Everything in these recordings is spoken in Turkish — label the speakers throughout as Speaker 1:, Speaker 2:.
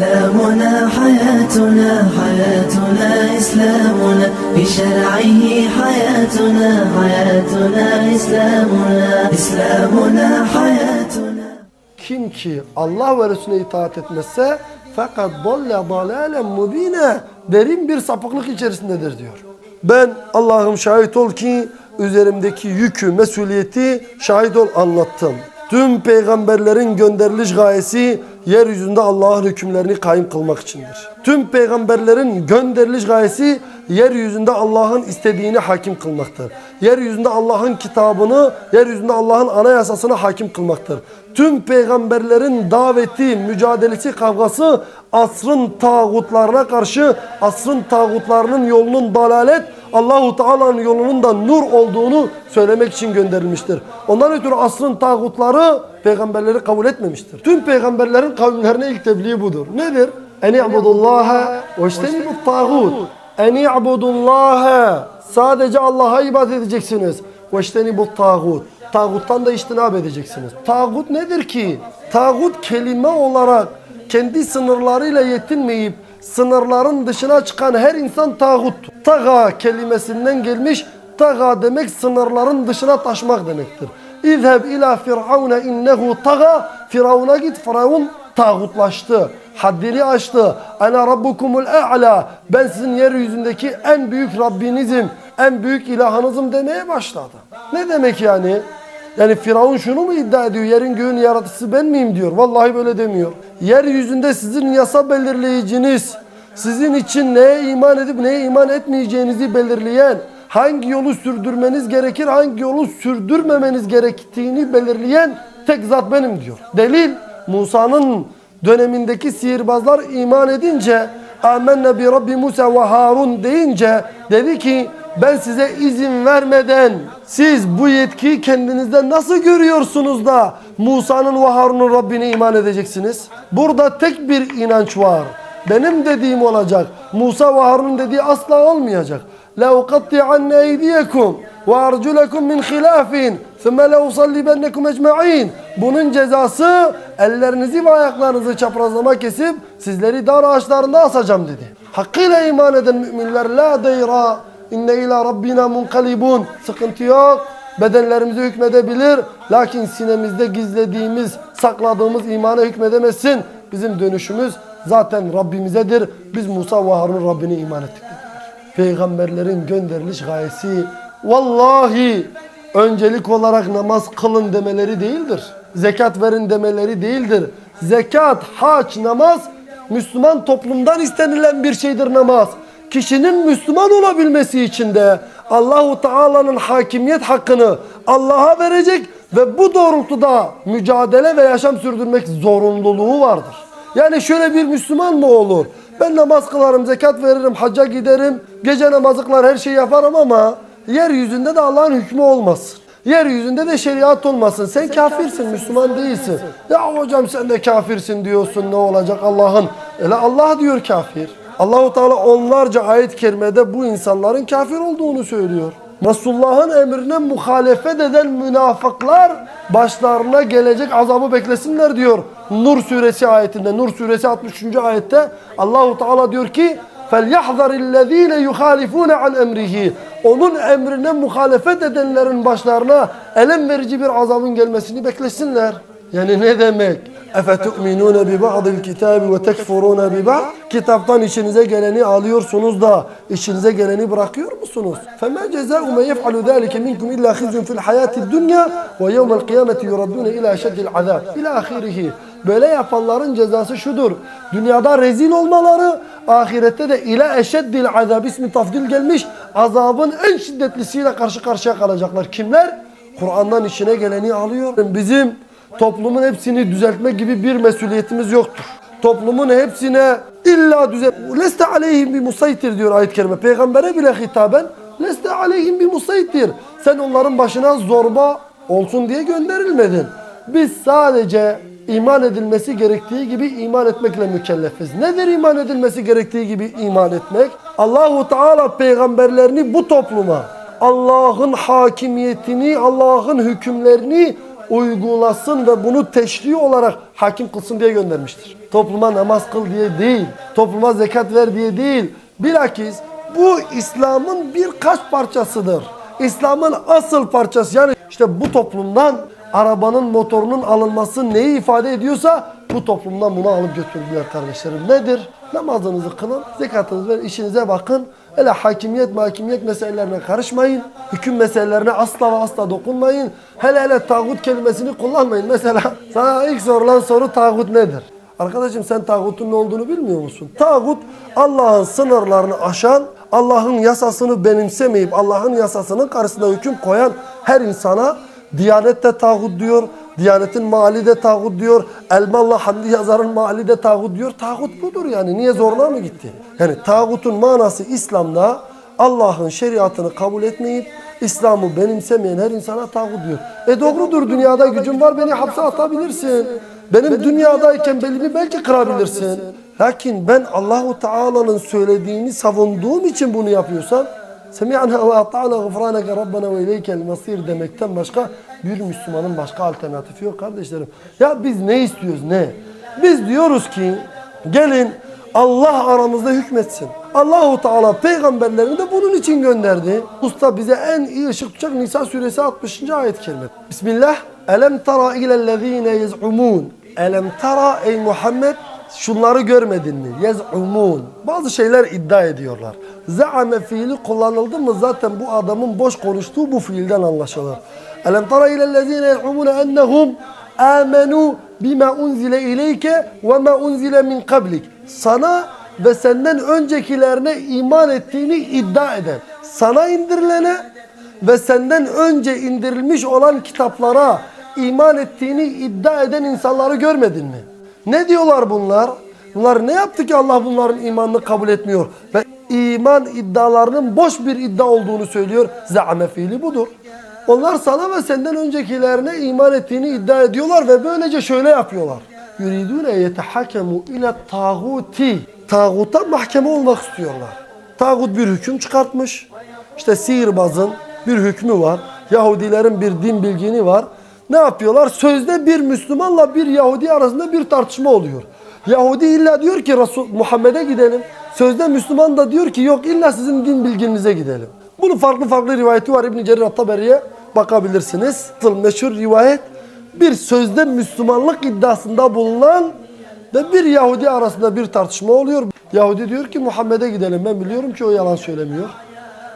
Speaker 1: إسلامنا حياتنا حياتنا إسلامنا بشرعه حياتنا حياتنا إسلامنا إسلامنا حياتنا
Speaker 2: Kim ki Allah ve Resulüne itaat etmezse fakat dalle dalalen mubine derin bir sapıklık içerisindedir diyor. Ben Allah'ım şahit ol ki üzerimdeki yükü, mesuliyeti şahit ol anlattım. Tüm peygamberlerin gönderiliş gayesi yeryüzünde Allah'ın hükümlerini kayım kılmak içindir. Tüm peygamberlerin gönderiliş gayesi yeryüzünde Allah'ın istediğini hakim kılmaktır. Yeryüzünde Allah'ın kitabını, yeryüzünde Allah'ın anayasasını hakim kılmaktır. Tüm peygamberlerin daveti, mücadelesi, kavgası asrın tağutlarına karşı asrın tağutlarının yolunun dalalet, Allahu Teala'nın yolunun da nur olduğunu söylemek için gönderilmiştir. Ondan ötürü asrın tağutları peygamberleri kabul etmemiştir. Tüm peygamberlerin kavimlerine ilk tebliği budur. Nedir? En i'budullaha ve iştenibut tağut. En i'budullaha sadece Allah'a ibadet edeceksiniz. Ve iştenibut tağut. Tağuttan da iştinab edeceksiniz. Tağut nedir ki? Tağut kelime olarak kendi sınırlarıyla yetinmeyip sınırların dışına çıkan her insan tağut. Taga kelimesinden gelmiş. Taga demek sınırların dışına taşmak demektir. İzheb ila firavune innehu taga. Firavuna git. Firavun tağutlaştı. Haddini aştı. Ana rabbukumul a'la. Ben sizin yeryüzündeki en büyük Rabbinizim. En büyük ilahınızım demeye başladı. Ne demek yani? Yani Firavun şunu mu iddia ediyor? Yerin göğün yaratıcısı ben miyim diyor. Vallahi böyle demiyor. Yeryüzünde sizin yasa belirleyiciniz, sizin için neye iman edip neye iman etmeyeceğinizi belirleyen, hangi yolu sürdürmeniz gerekir, hangi yolu sürdürmemeniz gerektiğini belirleyen tek zat benim diyor. Delil Musa'nın dönemindeki sihirbazlar iman edince amenne bi Rabbi Musa ve Harun deyince dedi ki ben size izin vermeden siz bu yetkiyi kendinizde nasıl görüyorsunuz da Musa'nın ve Harun'un Rabbine iman edeceksiniz? Burada tek bir inanç var. Benim dediğim olacak. Musa ve Harun'un dediği asla olmayacak. لَاُقَطِّعَنَّ اَيْدِيَكُمْ وَاَرْجُلَكُمْ مِنْ خِلَافٍ ثُمَّ لَاُصَلِّبَنَّكُمْ اَجْمَعِينَ Bunun cezası ellerinizi ve ayaklarınızı çaprazlama kesip sizleri dar ağaçlarında asacağım dedi. Hakkıyla iman eden müminler la deyra inne ila rabbina munkalibun. Sıkıntı yok. Bedenlerimize hükmedebilir. Lakin sinemizde gizlediğimiz, sakladığımız imana hükmedemezsin. Bizim dönüşümüz zaten Rabbimizedir. Biz Musa ve Harun Rabbine iman ettik. Peygamberlerin gönderiliş gayesi vallahi öncelik olarak namaz kılın demeleri değildir. Zekat verin demeleri değildir. Zekat, hac, namaz Müslüman toplumdan istenilen bir şeydir namaz. Kişinin Müslüman olabilmesi için de Allahu Teala'nın hakimiyet hakkını Allah'a verecek ve bu doğrultuda mücadele ve yaşam sürdürmek zorunluluğu vardır. Yani şöyle bir Müslüman mı olur? Ben namaz kılarım, zekat veririm, hacca giderim, gece namazı kılar, her şeyi yaparım ama yeryüzünde de Allah'ın hükmü olmasın. Yeryüzünde de şeriat olmasın. Sen, kafirsin, Müslüman değilsin. Ya hocam sen de kafirsin diyorsun ne olacak Allah'ın? Öyle Allah diyor kafir. Allahu Teala onlarca ayet-i kerimede bu insanların kafir olduğunu söylüyor. Resulullah'ın emrine muhalefet eden münafıklar başlarına gelecek azabı beklesinler diyor. Nur suresi ayetinde, Nur suresi 63. ayette Allahu Teala diyor ki فَلْيَحْذَرِ الَّذ۪ينَ يُخَالِفُونَ عَنْ اَمْرِهِ Onun emrine muhalefet edenlerin başlarına elem verici bir azabın gelmesini beklesinler. Yani ne demek? اَفَتُؤْمِنُونَ بِبَعْضِ الْكِتَابِ وَتَكْفُرُونَ بِبَعْضِ Kitaptan içinize geleni alıyorsunuz da içinize geleni bırakıyor musunuz? فَمَا جَزَاءُ مَنْ يَفْعَلُ ذَٰلِكَ مِنْكُمْ إِلَّا خِزْيٌ فِي الْحَيَاةِ الدُّنْيَا وَيَوْمَ الْقِيَامَةِ يُرَدُّونَ إِلَى شَدِّ الْعَذَابِ إِلَى آخِرِهِ Böyle yapanların cezası şudur. Dünyada rezil olmaları, ahirette de ile eşeddil azab ismi tafdil gelmiş. Azabın en şiddetlisiyle karşı karşıya kalacaklar. Kimler? Kur'an'dan içine geleni alıyor. Bizim toplumun hepsini düzeltme gibi bir mesuliyetimiz yoktur. Toplumun hepsine illa düzelt... Leste aleyhim bir musaytir diyor ayet-i kerime. Peygambere bile hitaben leste aleyhim bir musaytir. Sen onların başına zorba olsun diye gönderilmedin. Biz sadece iman edilmesi gerektiği gibi iman etmekle mükellefiz. Nedir iman edilmesi gerektiği gibi iman etmek? Allahu Teala peygamberlerini bu topluma Allah'ın hakimiyetini, Allah'ın hükümlerini uygulasın ve bunu teşri olarak hakim kılsın diye göndermiştir. Topluma namaz kıl diye değil, topluma zekat ver diye değil. Bilakis bu İslam'ın birkaç parçasıdır. İslam'ın asıl parçası yani işte bu toplumdan arabanın motorunun alınması neyi ifade ediyorsa bu toplumdan bunu alıp götürdüler kardeşlerim. Nedir? Namazınızı kılın, zekatınızı verin, işinize bakın. Öyle hakimiyet, mahkimiyet meselelerine karışmayın. Hüküm meselelerine asla ve asla dokunmayın. Hele hele tağut kelimesini kullanmayın. Mesela sana ilk sorulan soru tağut nedir? Arkadaşım sen tağutun ne olduğunu bilmiyor musun? Tağut Allah'ın sınırlarını aşan, Allah'ın yasasını benimsemeyip Allah'ın yasasının karşısında hüküm koyan her insana Diyanet de tağut diyor. Diyanetin mali de tağut diyor. Elmallah Hamdi Yazar'ın mali de tağut diyor. Tağut budur yani. Niye zoruna mı gitti? Yani tağutun manası İslam'da Allah'ın şeriatını kabul etmeyip İslam'ı benimsemeyen her insana tağut diyor. E doğrudur dünyada gücün var beni hapse atabilirsin. Benim dünyadayken belimi belki kırabilirsin. Lakin ben Allahu Teala'nın söylediğini savunduğum için bunu yapıyorsam Semi'na ve ata'na gufraneke rabbena ve ileykel masir demekten başka bir Müslümanın başka alternatifi yok kardeşlerim. Ya biz ne istiyoruz ne? Biz diyoruz ki gelin Allah aramızda hükmetsin. Allahu Teala peygamberlerini de bunun için gönderdi. Usta bize en iyi ışık tutacak Nisa suresi 60. ayet-i kerime. Bismillah. Elem tara ilellezine yez'umun. Elem tara ey Muhammed şunları görmedin mi? Yez'umun. Bazı şeyler iddia ediyorlar. Za'ame fiili kullanıldı mı zaten bu adamın boş konuştuğu bu fiilden anlaşılır. Elem tara ilellezine yez'umun ennehum amenu bima unzile ileyke ve ma unzile min kablik. Sana ve senden öncekilerine iman ettiğini iddia eden, sana indirilene ve senden önce indirilmiş olan kitaplara iman ettiğini iddia eden insanları görmedin mi? Ne diyorlar bunlar? Bunlar ne yaptı ki Allah bunların imanını kabul etmiyor? Ve iman iddialarının boş bir iddia olduğunu söylüyor. Za'me fiili budur. Onlar sana ve senden öncekilerine iman ettiğini iddia ediyorlar ve böylece şöyle yapıyorlar. Yuridune yetehakemu ile tağuti. Tağuta mahkeme olmak istiyorlar. Tağut bir hüküm çıkartmış. İşte sihirbazın bir hükmü var. Yahudilerin bir din bilgini var. Ne yapıyorlar? Sözde bir Müslümanla bir Yahudi arasında bir tartışma oluyor. Yahudi illa diyor ki Resul Muhammed'e gidelim. Sözde Müslüman da diyor ki yok illa sizin din bilginize gidelim. Bunun farklı farklı rivayeti var İbn Cerir At-Taberi'ye bakabilirsiniz. Asıl meşhur rivayet bir sözde Müslümanlık iddiasında bulunan ve bir Yahudi arasında bir tartışma oluyor. Yahudi diyor ki Muhammed'e gidelim. Ben biliyorum ki o yalan söylemiyor.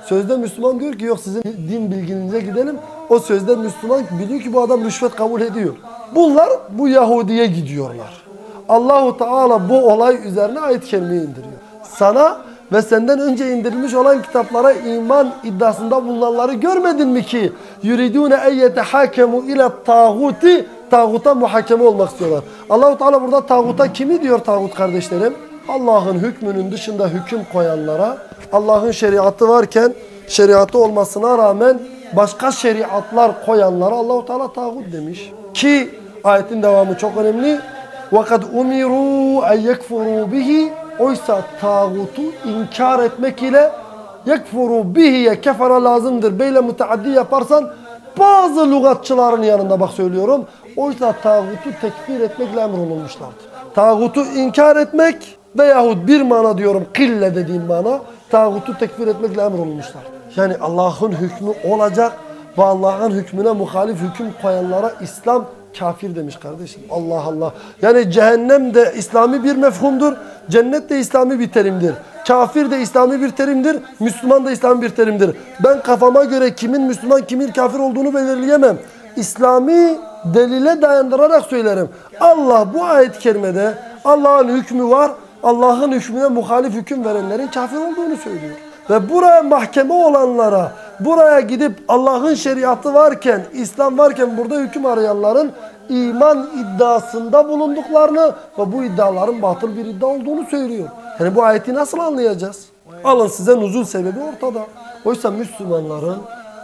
Speaker 2: Sözde Müslüman diyor ki yok sizin din bilginize gidelim. O sözde Müslüman biliyor ki bu adam rüşvet kabul ediyor. Bunlar bu Yahudi'ye gidiyorlar. Allahu Teala bu olay üzerine ayet kerimeyi indiriyor. Sana ve senden önce indirilmiş olan kitaplara iman iddiasında bulunanları görmedin mi ki? Yuridune en yetehakemu ile tağuti tağuta muhakeme olmak istiyorlar. Allahu Teala burada tağuta kimi diyor tağut kardeşlerim? Allah'ın hükmünün dışında hüküm koyanlara, Allah'ın şeriatı varken şeriatı olmasına rağmen başka şeriatlar koyanlara Allahu Teala tağut demiş. Ki ayetin devamı çok önemli. وَقَدْ اُمِرُوا اَنْ يَكْفُرُوا بِهِ Oysa tağutu inkar etmek ile yekfuru bihiye kefara lazımdır. Beyle müteaddi yaparsan bazı lügatçıların yanında bak söylüyorum. Oysa tağutu tekfir etmekle emrolunmuşlardır. Tağutu inkar etmek veyahut bir mana diyorum kille dediğim mana tağutu tekfir etmekle emrolunmuşlar. Yani Allah'ın hükmü olacak ve Allah'ın hükmüne muhalif hüküm koyanlara İslam kafir demiş kardeşim. Allah Allah. Yani cehennem de İslami bir mefhumdur. Cennet de İslami bir terimdir. Kafir de İslami bir terimdir. Müslüman da İslami bir terimdir. Ben kafama göre kimin Müslüman kimin kafir olduğunu belirleyemem. İslami delile dayandırarak söylerim. Allah bu ayet-i kerimede Allah'ın hükmü var. Allah'ın hükmüne muhalif hüküm verenlerin kafir olduğunu söylüyor. Ve buraya mahkeme olanlara, buraya gidip Allah'ın şeriatı varken, İslam varken burada hüküm arayanların iman iddiasında bulunduklarını ve bu iddiaların batıl bir iddia olduğunu söylüyor. Yani bu ayeti nasıl anlayacağız? Alın size nuzul sebebi ortada. Oysa Müslümanların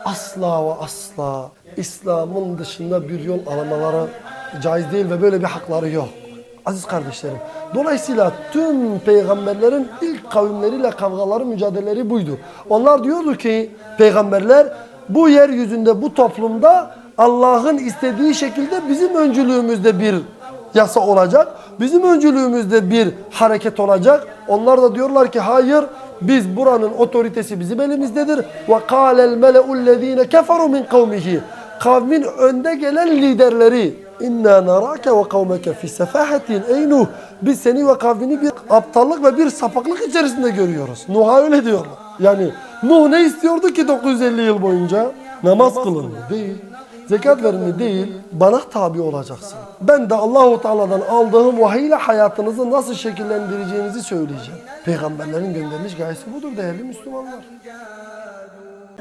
Speaker 2: asla ve asla İslam'ın dışında bir yol alamaları caiz değil ve böyle bir hakları yok. Aziz kardeşlerim, dolayısıyla tüm peygamberlerin ilk kavimleriyle kavgaları, mücadeleleri buydu. Onlar diyordu ki peygamberler bu yeryüzünde, bu toplumda Allah'ın istediği şekilde bizim öncülüğümüzde bir yasa olacak. Bizim öncülüğümüzde bir hareket olacak. Onlar da diyorlar ki hayır biz buranın otoritesi bizim elimizdedir. Ve kâlel mele'ullezîne keferu min kavmihi. Kavmin önde gelen liderleri İnna narake ve kavmeke fi sefahetin ey Nuh. Biz seni ve kavmini bir aptallık ve bir sapıklık içerisinde görüyoruz. Nuh'a öyle diyorlar. Yani Nuh ne istiyordu ki 950 yıl boyunca? Namaz kılın mı? Değil. Zekat verin mi? Değil. Bana tabi olacaksın. Ben de Allahu Teala'dan aldığım vahiy ile hayatınızı nasıl şekillendireceğinizi söyleyeceğim. Peygamberlerin gönderiliş gayesi budur değerli Müslümanlar.